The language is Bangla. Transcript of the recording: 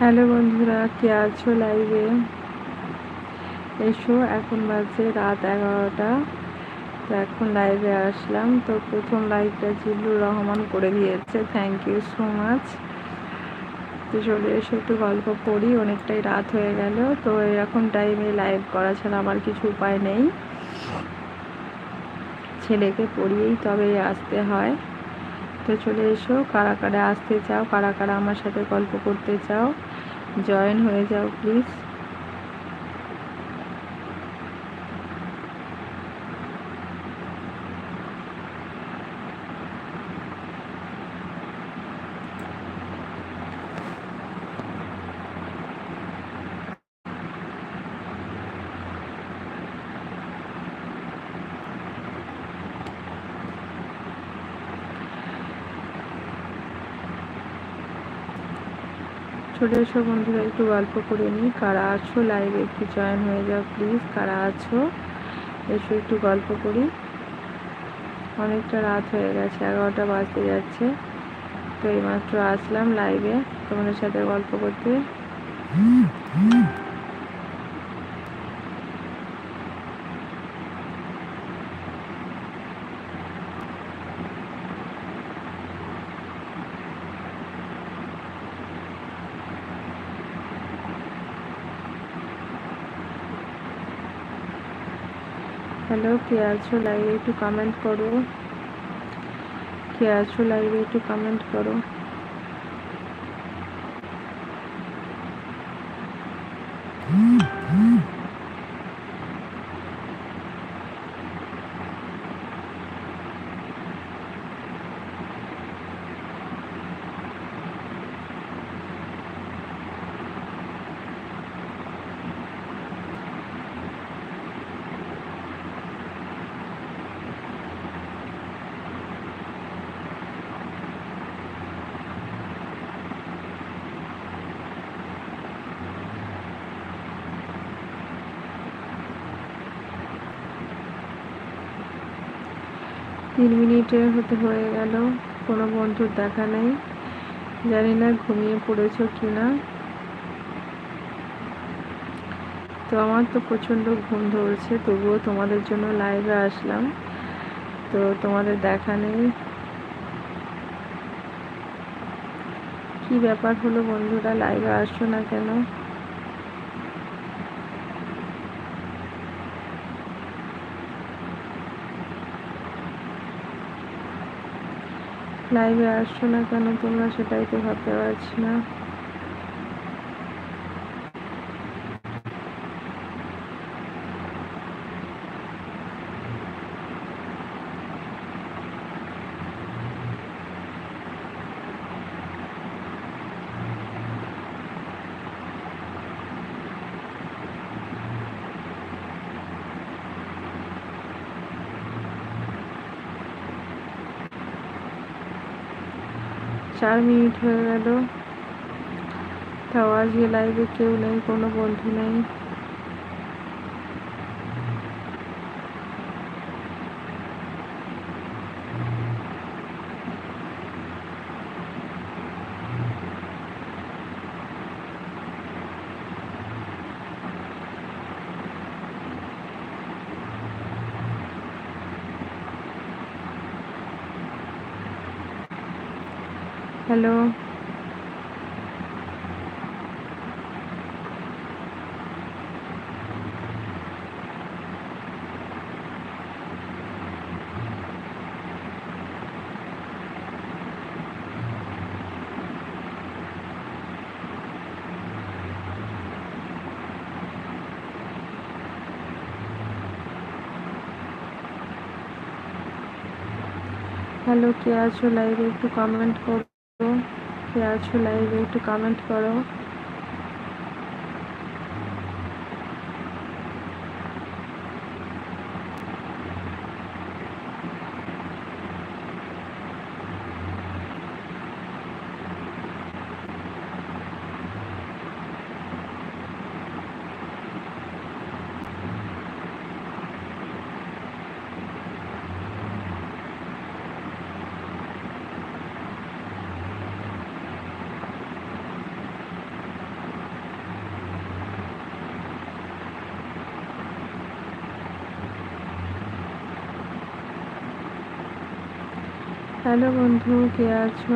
হ্যালো বন্ধুরা, কে আছো লাইভে এসো, এখন বাজে রাত এগারোটা। তো এখন লাইভে আসলাম। তো প্রথম লাইভটা জিল্লুর রহমান করে দিয়েছে। থ্যাংক ইউ সো মাচ তো চলে এসে, একটু গল্প করি অনেকটাই রাত হয়ে গেল। তো এরকম টাইমে লাইভ করা ছাড়া আমার কিছু উপায় নেই। ছেলেকে পড়িয়েই তবে আসতে হয়। তো চলে এসো। কারা কারা আসতে চাও কারা কারা আমার সাথে গল্প করতে চাও, জয়েন হয়ে যাও, প্লিজ। চলে এসো বন্ধুরা, একটু গল্প করে নিই কারা আছো লাইভে একটু জয়েন হয়ে যাও প্লিজ কারা আছো? এসো একটু গল্প করি। অনেকটা রাত হয়ে গেছে, এগারোটা বাজতে যাচ্ছে। তো এইমাত্র আসলাম লাইভে তোমাদের সাথে গল্প করতে। হ্যালো কে আছো লাইভে একটু কমেন্ট করো। কে আছো লাইভে একটু কমেন্ট করো। তিন মিনিটের হতে হয়ে গেল। কোনো বন্ধুর দেখা নেই। জানি না ঘুমিয়ে পড়েছ কি না তো আমার তো প্রচণ্ড ঘুম ধরছে, তবুও তোমাদের জন্য লাইভে আসলাম। তো তোমাদের দেখা নেই। কি ব্যাপার হলো বন্ধুরা? লাইভে আসছো না কেন? লাইভে আসছো না কেন? তোমরা সেটাই তো ভাবতে পারছি না। চার মিনিট হয়ে গেল। তাও আজকে লাইভে কেউ নেই কোনো বন্ধু নেই। হ্যালো হ্যালো কে আছো লাইভে একটু কমেন্ট করো কে আছো লাইভে একটু কমেন্ট করো। হ্যালো বন্ধু কে আছো?